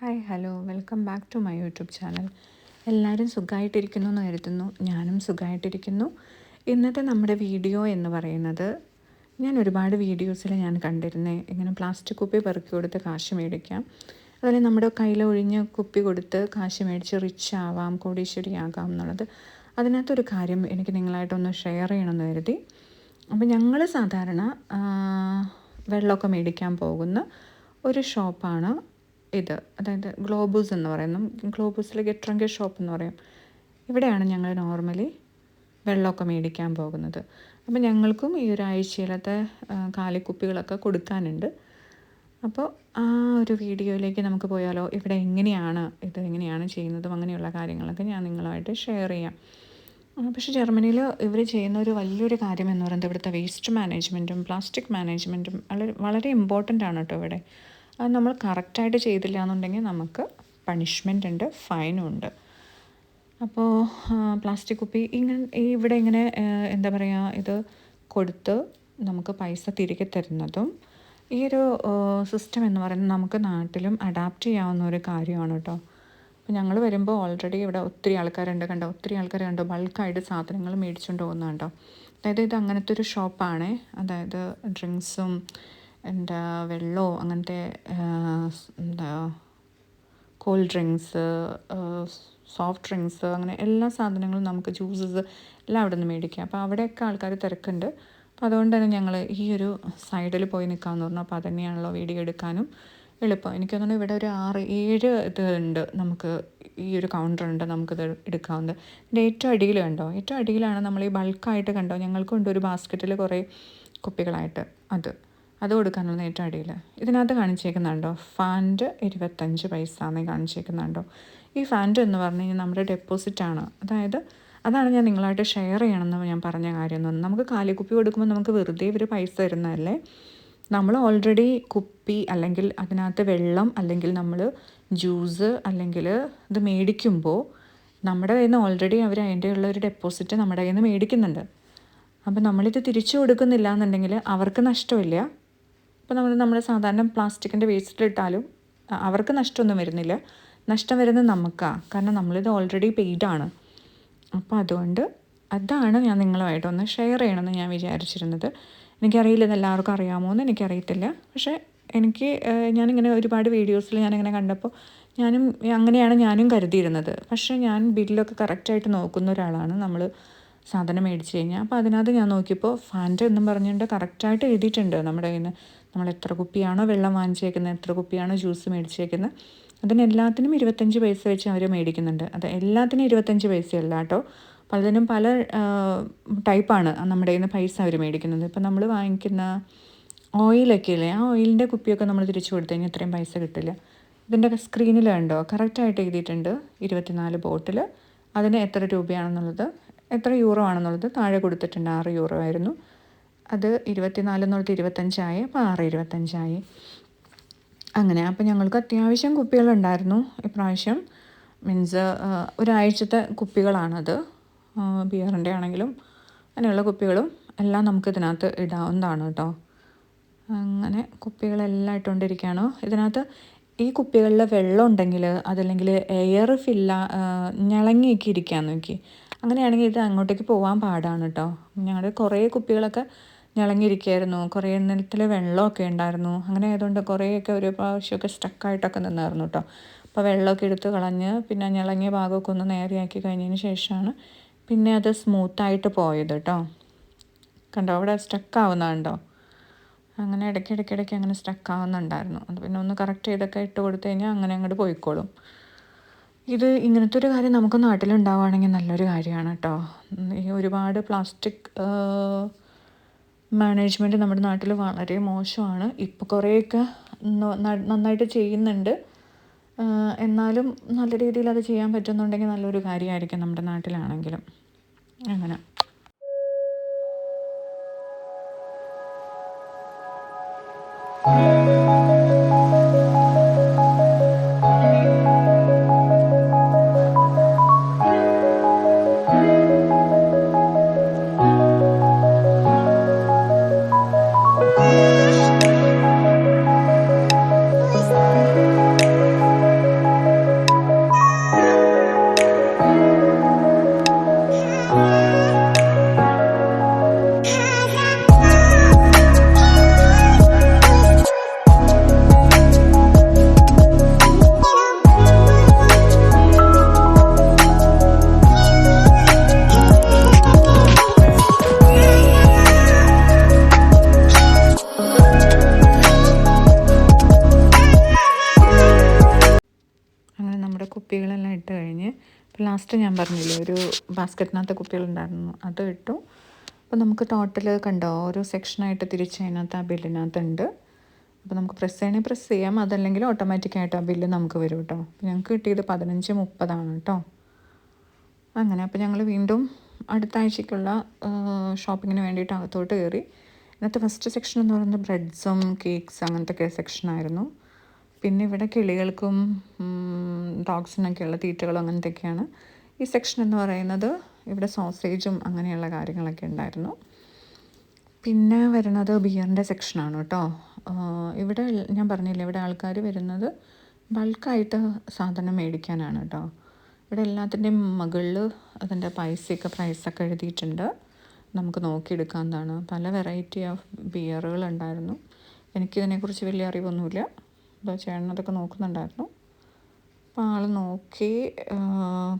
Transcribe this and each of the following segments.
Hi hello welcome back to my YouTube channel എല്ലാവരും സുഖമായിട്ടിരിക്കുന്നു എന്ന് കരുതുന്നു. ഞാനും സുഖമായിട്ടിരിക്കുന്നു ഇന്നത്തെ നമ്മുടെ വീഡിയോ എന്ന് പറയുന്നത് ഞാൻ ഒരുപാട് വീഡിയോസിൽ ഞാൻ കണ്ടിരുന്നത് ഇങ്ങനെ പ്ലാസ്റ്റിക് കുപ്പി പെറുക്കി കൊടുത്ത് കാശ് മേടിക്കാം. അതുപോലെ നമ്മുടെ കയ്യിൽ ഒഴിഞ്ഞ കുപ്പി കൊടുത്ത് കാശ് മേടിച്ച് റിച്ച് ആവാം കോടീശ്വരി ആകാം എന്നുള്ളത്. അതിനകത്തൊരു കാര്യം എനിക്ക് നിങ്ങളായിട്ടൊന്ന് ഷെയർ ചെയ്യണമെന്ന് കരുതി. അപ്പോൾ ഞങ്ങൾ സാധാരണ വെള്ളമൊക്കെ മേടിക്കാൻ പോകുന്ന ഒരു ഷോപ്പാണ് ഇത് അതായത് ഗ്ലോബൂസ് എന്ന് പറയുന്നു. ഗ്ലോബൂസിലെ ഗെട്രങ്ക് ഷോപ്പ് എന്ന് പറയും. ഇവിടെയാണ് ഞങ്ങൾ നോർമലി വെള്ളമൊക്കെ മേടിക്കാൻ പോകുന്നത്. അപ്പോൾ ഞങ്ങൾക്കും ഈ ഒരാഴ്ചയിലത്തെ കാലിക്കുപ്പികളൊക്കെ കൊടുക്കാനുണ്ട്. അപ്പോൾ ആ ഒരു വീഡിയോയിലേക്ക് നമുക്ക് പോയാലോ? ഇവിടെ എങ്ങനെയാണ് ഇത് എങ്ങനെയാണ് ചെയ്യുന്നതും അങ്ങനെയുള്ള കാര്യങ്ങളൊക്കെ ഞാൻ നിങ്ങളുമായിട്ട് ഷെയർ ചെയ്യാം. പക്ഷേ ജർമ്മനിയിൽ ഇവർ ചെയ്യുന്ന ഒരു വലിയൊരു കാര്യം എന്ന് പറയുന്നത് ഇവിടുത്തെ വേസ്റ്റ് മാനേജ്മെന്റും പ്ലാസ്റ്റിക് മാനേജ്മെന്റും വളരെ വളരെ ഇമ്പോർട്ടന്റ് ആണ് കേട്ടോ ഇവിടെ. അത് നമ്മൾ കറക്റ്റായിട്ട് ചെയ്തില്ല എന്നുണ്ടെങ്കിൽ നമുക്ക് പണിഷ്മെന്റ് ഉണ്ട് ഫൈനും ഉണ്ട്. അപ്പോൾ പ്ലാസ്റ്റിക് കുപ്പി ഇങ്ങനെ ഇവിടെ ഇങ്ങനെ എന്താ പറയുക ഇത് കൊടുത്ത് നമുക്ക് പൈസ തിരികെ തരുന്നതും ഈ ഒരു സിസ്റ്റം എന്ന് പറയുന്നത് നമുക്ക് നാട്ടിലും അഡാപ്റ്റ് ചെയ്യാവുന്ന ഒരു കാര്യമാണ് കേട്ടോ. അപ്പോൾ ഞങ്ങൾ വരുമ്പോൾ ഓൾറെഡി ഇവിടെ ഒത്തിരി ആൾക്കാരുണ്ട് കണ്ടോ? ഒത്തിരി ആൾക്കാർ കണ്ടോ? ബൾക്കായിട്ട് സാധനങ്ങൾ മേടിച്ചുകൊണ്ട് പോകുന്നുണ്ടോ അതായത് ഇത് അങ്ങനത്തെ ഒരു ഷോപ്പാണ് അതായത് ഡ്രിങ്ക്സും എന്താ വെള്ളമോ അങ്ങനത്തെ എന്താ കൂൾ ഡ്രിങ്ക്സ് സോഫ്റ്റ് ഡ്രിങ്ക്സ് അങ്ങനെ എല്ലാ സാധനങ്ങളും നമുക്ക് ജ്യൂസസ് എല്ലാം അവിടെ നിന്ന് മേടിക്കാം. അപ്പോൾ അവിടെയൊക്കെ ആൾക്കാർ തിരക്കുണ്ട്. അപ്പോൾ അതുകൊണ്ട് തന്നെ ഞങ്ങൾ ഈ ഒരു സൈഡിൽ പോയി നിൽക്കാമെന്ന് പറഞ്ഞു. അപ്പോൾ അതന്നെയാണല്ലോ വീഡിയോ എടുക്കാനും എളുപ്പം. എനിക്ക് തോന്നുന്നു ഇവിടെ ഒരു ആറ് ഏഴ് ഇത് ഉണ്ട് നമുക്ക് ഈ ഒരു കൗണ്ടർ ഉണ്ട് നമുക്കിത് എടുക്കാവുന്നത്. ഇതിന്റെ ഏറ്റവും അടിയിൽ കണ്ടോ? ഏറ്റവും അടിയിലാണ് നമ്മൾ ഈ ബൾക്കായിട്ട് കണ്ടോ? ഞങ്ങൾക്കുണ്ട് ഒരു ബാസ്ക്കറ്റിൽ കുറേ കുപ്പികളായിട്ട് അത്. അത് കൊടുക്കാനുള്ള ഏറ്റവും അടിയിൽ ഇതിനകത്ത് കാണിച്ചേക്കുന്നുണ്ടോ? ഫാൻഡ് ഇരുപത്തഞ്ച് പൈസ എന്നേ കാണിച്ചേക്കുന്നുണ്ടോ? ഈ ഫാൻഡ് എന്ന് പറഞ്ഞു കഴിഞ്ഞാൽ നമ്മുടെ ആണ്. അതായത് അതാണ് ഞാൻ നിങ്ങളായിട്ട് ഷെയർ ചെയ്യണമെന്ന് ഞാൻ പറഞ്ഞ കാര്യം എന്ന് നമുക്ക് കാലിക്കുപ്പി കൊടുക്കുമ്പോൾ നമുക്ക് വെറുതെ ഇവർ പൈസ തരുന്നതല്ലേ? നമ്മൾ ഓൾറെഡി കുപ്പി അല്ലെങ്കിൽ അതിനകത്ത് വെള്ളം അല്ലെങ്കിൽ നമ്മൾ ജ്യൂസ് അല്ലെങ്കിൽ ഇത് മേടിക്കുമ്പോൾ നമ്മുടെ കയ്യിൽ നിന്ന് ഓൾറെഡി അവർ അതിന്റെ ഉള്ള ഒരു ഡെപ്പോസിറ്റ് നമ്മുടെ കയ്യിൽ നിന്ന് മേടിക്കുന്നുണ്ട്. അപ്പോൾ നമ്മളിത് തിരിച്ചു കൊടുക്കുന്നില്ല എന്നുണ്ടെങ്കിൽ അവർക്ക് നഷ്ടമില്ല. ഇപ്പോൾ നമ്മൾ നമ്മൾ സാധാരണ പ്ലാസ്റ്റിക്കിന്റെ വേസ്റ്റിലിട്ടാലും അവർക്ക് നഷ്ടമൊന്നും വരുന്നില്ല. നഷ്ടം വരുന്നത് നമുക്കാണ് കാരണം നമ്മളിത് ഓൾറെഡി പെയ്ഡാണ് അപ്പോൾ അതുകൊണ്ട് അതാണ് ഞാൻ നിങ്ങളുമായിട്ടൊന്ന് ഷെയർ ചെയ്യണമെന്ന് ഞാൻ വിചാരിച്ചിരുന്നത്. എനിക്കറിയില്ല ഇത് എല്ലാവർക്കും അറിയാമോ എന്ന് എനിക്കറിയത്തില്ല. പക്ഷേ എനിക്ക് ഞാനിങ്ങനെ ഒരുപാട് വീഡിയോസിൽ ഞാനിങ്ങനെ കണ്ടപ്പോൾ ഞാനും അങ്ങനെയാണ് ഞാനും കരുതിയിരുന്നത്. പക്ഷേ ഞാൻ ബില്ലൊക്കെ കറക്റ്റായിട്ട് നോക്കുന്ന ഒരാളാണ് നമ്മൾ സാധനം മേടിച്ച് കഴിഞ്ഞാൽ. അപ്പോൾ അതിനകത്ത് ഞാൻ നോക്കിയപ്പോൾ ഫാന്റ് എന്നും പറഞ്ഞുകൊണ്ട് കറക്റ്റായിട്ട് എഴുതിയിട്ടുണ്ട് നമ്മുടെ കയ്യിൽ നിന്ന് നമ്മൾ എത്ര കുപ്പിയാണോ വെള്ളം വാങ്ങിച്ചേക്കുന്നത് എത്ര കുപ്പിയാണോ ജ്യൂസ് മേടിച്ചേക്കുന്നത് അതിനെല്ലാത്തിനും ഇരുപത്തഞ്ച് പൈസ വെച്ച് അവർ മേടിക്കുന്നുണ്ട്. അത് എല്ലാത്തിനും ഇരുപത്തഞ്ച് പൈസയല്ല കേട്ടോ. പലതിനും പല ടൈപ്പാണ് നമ്മുടെ കയ്യിൽ നിന്ന് പൈസ അവർ മേടിക്കുന്നത്. ഇപ്പം നമ്മൾ വാങ്ങിക്കുന്ന ഓയിലൊക്കെ ഇല്ലേ ആ ഓയിലിന്റെ കുപ്പിയൊക്കെ നമ്മൾ തിരിച്ചു കൊടുത്തു കഴിഞ്ഞാൽ ഇത്രയും പൈസ കിട്ടില്ല. ഇതിന്റെ സ്ക്രീനിൽ കണ്ടോ? കറക്റ്റായിട്ട് എഴുതിയിട്ടുണ്ട് ഇരുപത്തിനാല് ബോട്ടിൽ അതിന് എത്ര രൂപയാണെന്നുള്ളത് എത്ര യൂറോ ആണെന്നുള്ളത് താഴെ കൊടുത്തിട്ടുണ്ട് ആറ് യൂറോ ആയിരുന്നു. അത് ഇരുപത്തിനാല് എന്നുള്ളത് ഇരുപത്തഞ്ചായി അപ്പോൾ ആറ് ഇരുപത്തഞ്ചായി. അങ്ങനെ അപ്പോൾ ഞങ്ങൾക്ക് അത്യാവശ്യം കുപ്പികളുണ്ടായിരുന്നു ഇപ്രാവശ്യം. മീൻസ് ഒരാഴ്ചത്തെ കുപ്പികളാണത്. ബിയറിന്റെ ആണെങ്കിലും അങ്ങനെയുള്ള കുപ്പികളും എല്ലാം നമുക്ക് ഇതിനകത്ത് ഇടാവുന്നതാണ് കേട്ടോ. അങ്ങനെ കുപ്പികളെല്ലാം ഇട്ടുകൊണ്ടിരിക്കുകയാണ്. ഇതിനകത്ത് ഈ കുപ്പികളിൽ വെള്ളം ഉണ്ടെങ്കിൽ അതല്ലെങ്കിൽ എയർ ഫില്ല ഞളങ്ങിയൊക്കെ ഇരിക്കാൻ നോക്കി. അങ്ങനെയാണെങ്കിൽ ഇത് അങ്ങോട്ടേക്ക് പോകാൻ പാടാണ് കേട്ടോ. ഞങ്ങളുടെ കുറേ കുപ്പികളൊക്കെ ഞളങ്ങിയിരിക്കുകയായിരുന്നു കുറേ നിലത്തിൽ വെള്ളമൊക്കെ ഉണ്ടായിരുന്നു. അങ്ങനെ ആയതുകൊണ്ട് കുറേയൊക്കെ ഒരു പ്രാവശ്യമൊക്കെ സ്റ്റക്കായിട്ടൊക്കെ നിന്നായിരുന്നു കേട്ടോ അപ്പോൾ വെള്ളമൊക്കെ എടുത്ത് കളഞ്ഞ് പിന്നെ ഞളങ്ങിയ ഭാഗമൊക്കെ ഒന്ന് നേരെയാക്കി കഴിഞ്ഞതിന് ശേഷമാണ് പിന്നെ അത് സ്മൂത്തായിട്ട് പോയത് കേട്ടോ കണ്ടോ? അവിടെ സ്റ്റക്കാവുന്നുണ്ടോ അങ്ങനെ ഇടയ്ക്ക് ഇടയ്ക്ക് ഇടയ്ക്ക് അങ്ങനെ സ്റ്റക്ക് ആവുന്നുണ്ടായിരുന്നു. അത് പിന്നെ ഒന്ന് കറക്റ്റ് ചെയ്തൊക്കെ ഇട്ട് കൊടുത്തു കഴിഞ്ഞാൽ അങ്ങനെ അങ്ങോട്ട് പോയിക്കോളും. ഇത് ഇങ്ങനത്തെ ഒരു കാര്യം നമുക്ക് നാട്ടിലുണ്ടാവുകയാണെങ്കിൽ നല്ലൊരു കാര്യമാണ് കേട്ടോ ഈ ഒരുപാട് പ്ലാസ്റ്റിക് മാനേജ്മെന്റ് നമ്മുടെ നാട്ടിൽ വളരെ മോശമാണ്. ഇപ്പോൾ കുറേയൊക്കെ നന്നായിട്ട് ചെയ്യുന്നുണ്ട്. എന്നാലും നല്ല രീതിയിൽ അത് ചെയ്യാൻ പറ്റുന്നുണ്ടെങ്കിൽ നല്ലൊരു കാര്യമായിരിക്കും നമ്മുടെ നാട്ടിലാണെങ്കിലും. അങ്ങനെ. കുപ്പികളെല്ലാം ഇട്ട് കഴിഞ്ഞ് ലാസ്റ്റ് ഞാൻ പറഞ്ഞില്ലേ ഒരു ബാസ്ക്കറ്റിനകത്ത് കുപ്പികളുണ്ടായിരുന്നു അത് ഇട്ടു. അപ്പോൾ നമുക്ക് ടോട്ടൽ കണ്ടോ ഓരോ സെക്ഷനായിട്ട് തിരിച്ച് അതിനകത്ത് ആ ബില്ലിനകത്തുണ്ട് അപ്പോൾ നമുക്ക് പ്രസ് ചെയ്യണമെങ്കിൽ പ്രസ് ചെയ്യാം അതല്ലെങ്കിൽ ഓട്ടോമാറ്റിക്കായിട്ട് ആ ബില്ല് നമുക്ക് വരും കേട്ടോ ഞങ്ങൾക്ക് കിട്ടിയത് പതിനഞ്ച് മുപ്പതാണ് കേട്ടോ അങ്ങനെ അപ്പോൾ ഞങ്ങൾ വീണ്ടും അടുത്ത ആഴ്ചയ്ക്കുള്ള ഷോപ്പിങ്ങിന് വേണ്ടിയിട്ട് അകത്തോട്ട് കയറി. ഇന്നത്തെ ഫസ്റ്റ് സെക്ഷൻ എന്ന് പറയുന്നത് ബ്രെഡ്സും കേക്ക്സ് അങ്ങനത്തെ സെക്ഷനായിരുന്നു പിന്നെ ഇവിടെ കിളികൾക്കും ഡോഗ്സിനൊക്കെയുള്ള തീറ്റകളും അങ്ങനത്തെയൊക്കെയാണ്. ഈ സെക്ഷൻ എന്ന് പറയുന്നത് ഇവിടെ സോസേജും അങ്ങനെയുള്ള കാര്യങ്ങളൊക്കെ ഉണ്ടായിരുന്നു. പിന്നെ വരുന്നത് ബിയറിന്റെ സെക്ഷനാണ് കേട്ടോ. ഇവിടെ ഞാൻ പറഞ്ഞില്ലേ ഇവിടെ ആൾക്കാർ വരുന്നത് ബൾക്കായിട്ട് സാധനം മേടിക്കാനാണ് കേട്ടോ. ഇവിടെ എല്ലാത്തിന്റെയും മുകളിൽ അതിന്റെ പൈസയൊക്കെ പ്രൈസൊക്കെ എഴുതിയിട്ടുണ്ട്. നമുക്ക് നോക്കിയെടുക്കാവുന്നതാണ്. പല വെറൈറ്റി ഓഫ് ബിയറുകൾ ഉണ്ടായിരുന്നു. എനിക്കിതിനെക്കുറിച്ച് വലിയ അറിവൊന്നുമില്ല. അപ്പോൾ ചേട്ടനതൊക്കെ നോക്കുന്നുണ്ടായിരുന്നു. അപ്പോൾ ആൾ നോക്കി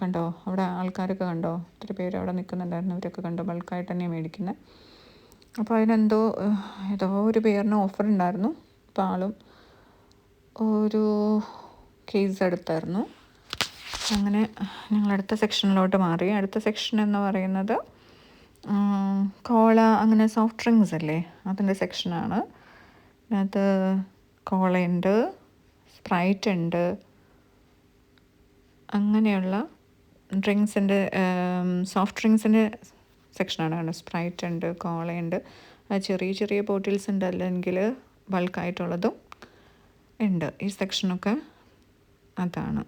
കണ്ടോ? അവിടെ ആൾക്കാരൊക്കെ കണ്ടോ? ഒത്തിരി പേര് അവിടെ നിൽക്കുന്നുണ്ടായിരുന്നു. ഇവരൊക്കെ കണ്ടോ? ബൾക്കായിട്ട് തന്നെയാണ് മേടിക്കുന്നത് അപ്പോൾ അതിനെന്തോ ഏതോ ഒരു പേരിന് ഓഫർ ഉണ്ടായിരുന്നു. അപ്പോൾ ആളും ഒരു കേസ് എടുത്തായിരുന്നു. അങ്ങനെ ഞങ്ങൾ അടുത്ത സെക്ഷനിലോട്ട് മാറി. അടുത്ത സെക്ഷൻ എന്ന് പറയുന്നത് കോള അങ്ങനെ സോഫ്റ്റ് ഡ്രിങ്ക്സ് അല്ലേ? അതിന്റെ സെക്ഷനാണ് അത് കോളയുണ്ട് സ്പ്രൈറ്റ് ഉണ്ട് അങ്ങനെയുള്ള ഡ്രിങ്ക്സിന്റെ സോഫ്റ്റ് ഡ്രിങ്ക്സിന്റെ സെക്ഷനാണ് കണ്ടത്. സ്പ്രൈറ്റ് ഉണ്ട് കോളയുണ്ട് ചെറിയ ചെറിയ ബോട്ടിൽസ് ഉണ്ട് അല്ലെങ്കിൽ ബൾക്കായിട്ടുള്ളതും ഉണ്ട്. ഈ സെക്ഷനൊക്കെ അതാണ്.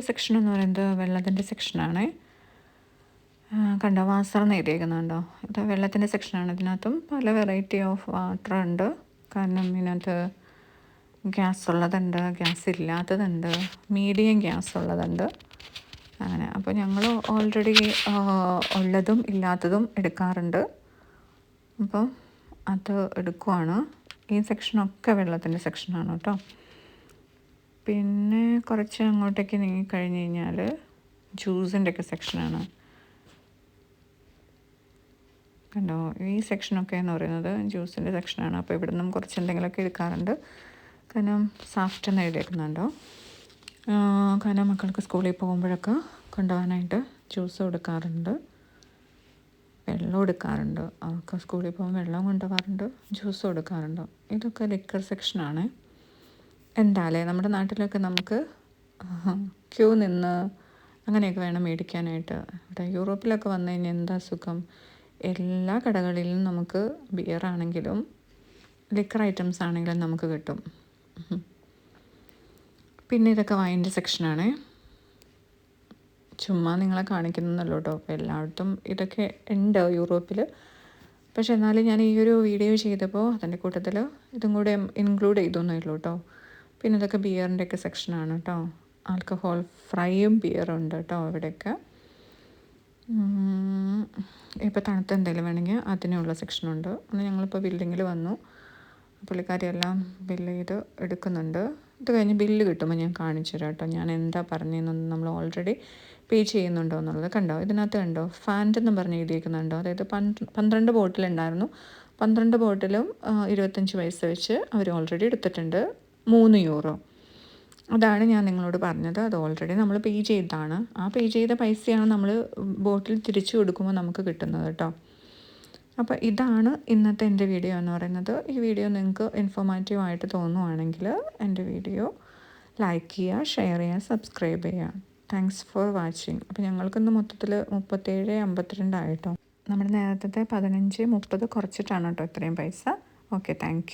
നെക്സ്റ്റ് സെക്ഷൻ എന്ന് പറയുന്നത് വെള്ളത്തിന്റെ സെക്ഷനാണ് കണ്ടോ? വാസർ എഴുതിയേക്കുന്നുണ്ടോ? ഇത് വെള്ളത്തിന്റെ സെക്ഷനാണ് ഇതിനകത്തും പല വെറൈറ്റി ഓഫ് വാട്ടർ ഉണ്ട്. കാരണം ഇതിനകത്ത് ഗ്യാസ് ഉള്ളതുണ്ട് ഗ്യാസ് ഇല്ലാത്തതുണ്ട് മീഡിയം ഗ്യാസ് ഉള്ളതുണ്ട്. അങ്ങനെ. അപ്പോൾ ഞങ്ങൾ ഓൾറെഡി ഉള്ളതും ഇല്ലാത്തതും എടുക്കാറുണ്ട്. അപ്പോൾ അത് എടുക്കുവാണ്. ഈ സെക്ഷനൊക്കെ വെള്ളത്തിന്റെ സെക്ഷനാണ് കേട്ടോ. പിന്നെ കുറച്ച് അങ്ങോട്ടേക്ക് നീങ്ങി കഴിഞ്ഞ് കഴിഞ്ഞാൽ ജ്യൂസിന്റെ ഒക്കെ സെക്ഷനാണ്. കണ്ടോ? ഈ സെക്ഷനൊക്കെ എന്ന് പറയുന്നത് ജ്യൂസിന്റെ സെക്ഷനാണ്. അപ്പോൾ ഇവിടെ നിന്നും കുറച്ച് എന്തെങ്കിലുമൊക്കെ എടുക്കാറുണ്ട്. കാരണം സാഫ്റ്റ് എന്ന് എഴുതിയേക്കുന്നുണ്ടോ? കാരണം മക്കൾക്ക് സ്കൂളിൽ പോകുമ്പോഴൊക്കെ കൊണ്ടുപോകാനായിട്ട് ജ്യൂസ് കൊടുക്കാറുണ്ട്. വെള്ളം എടുക്കാറുണ്ട്. അവർക്ക് സ്കൂളിൽ പോകുമ്പോൾ വെള്ളം കൊണ്ടുപോകാറുണ്ട്. ജ്യൂസ് കൊടുക്കാറുണ്ട്. ഇതൊക്കെ ലിക്കർ സെക്ഷനാണ് എന്താല്ലേ? നമ്മുടെ നാട്ടിലൊക്കെ നമുക്ക് ക്യൂ നിന്ന് അങ്ങനെയൊക്കെ വേണം മേടിക്കാനായിട്ട്. ഇവിടെ യൂറോപ്പിലൊക്കെ വന്നു കഴിഞ്ഞാൽ എന്താ സുഖം? എല്ലാ കടകളിലും നമുക്ക് ബിയർ ആണെങ്കിലും ലിക്കർ ഐറ്റംസ് ആണെങ്കിലും നമുക്ക് കിട്ടും. പിന്നെ ഇതൊക്കെ വൈന്റെ സെക്ഷനാണ് ചുമ്മാ നിങ്ങളെ കാണിക്കുന്നല്ലോ കേട്ടോ. അപ്പോൾ എല്ലായിടത്തും ഇതൊക്കെ ഉണ്ട് യൂറോപ്പിൽ പക്ഷെ എന്നാലും ഞാൻ ഈ ഒരു വീഡിയോ ചെയ്തപ്പോൾ അതിന്റെ കൂട്ടത്തിൽ ഇതും കൂടെ ഇൻക്ലൂഡ് ചെയ്തൊന്നുമില്ല കേട്ടോ. പിന്നെ ഇതൊക്കെ ബിയറിന്റെ ഒക്കെ സെക്ഷനാണ് കേട്ടോ ആൽക്കഹോൾ ഫ്രൈയും ബിയറും ഉണ്ട് കേട്ടോ ഇവിടെയൊക്കെ. ഇപ്പോൾ തണുത്ത എന്തെങ്കിലും വേണമെങ്കിൽ അതിനുള്ള സെക്ഷനുണ്ട് അന്ന് ഞങ്ങളിപ്പോൾ ബില്ലിങ്ങിൽ വന്നു. പുള്ളിക്കാരിയെല്ലാം ബില്ല് ചെയ്ത് എടുക്കുന്നുണ്ട്. ഇത് കഴിഞ്ഞ് ബില്ല് കിട്ടുമ്പോൾ ഞാൻ കാണിച്ചു തരാം കേട്ടോ ഞാൻ എന്താ പറഞ്ഞതെന്നൊന്നും നമ്മൾ ഓൾറെഡി പേ ചെയ്യുന്നുണ്ടോ എന്നുള്ളത് കണ്ടോ? ഇതിനകത്ത് കണ്ടോ? ഫാന്റ് എന്ന് പറഞ്ഞ് എഴുതിയിരിക്കുന്നുണ്ടോ അതായത് പന്ത്രണ്ട് ബോട്ടിലുണ്ടായിരുന്നു പന്ത്രണ്ട് ബോട്ടിലും ഇരുപത്തഞ്ച് പൈസ വെച്ച് അവർ ഓൾറെഡി എടുത്തിട്ടുണ്ട്. മൂന്ന് യൂറോ. അതാണ് ഞാൻ നിങ്ങളോട് പറഞ്ഞത്. അത് ഓൾറെഡി നമ്മൾ പേ ചെയ്തതാണ്. ആ പേ ചെയ്ത പൈസയാണ് നമ്മൾ ബോട്ടിൽ തിരിച്ചു കൊടുക്കുമ്പോൾ നമുക്ക് കിട്ടുന്നത് കേട്ടോ. അപ്പോൾ ഇതാണ് ഇന്നത്തെ എന്റെ വീഡിയോ എന്ന് പറയുന്നത്. ഈ വീഡിയോ നിങ്ങൾക്ക് ഇൻഫോർമാറ്റീവ് ആയിട്ട് തോന്നുവാണെങ്കിൽ എന്റെ വീഡിയോ ലൈക്ക് ചെയ്യുക ഷെയർ ചെയ്യുക സബ്സ്ക്രൈബ് ചെയ്യുക. താങ്ക്സ് ഫോർ വാച്ചിങ് അപ്പോൾ ഞങ്ങൾക്കിന്ന് മൊത്തത്തിൽ മുപ്പത്തേഴ് അമ്പത്തിരണ്ടായിട്ടോ നമ്മുടെ നേരത്തെ പതിനഞ്ച് മുപ്പത് കുറച്ചിട്ടാണ് കേട്ടോ ഇത്രയും പൈസ. Okay thank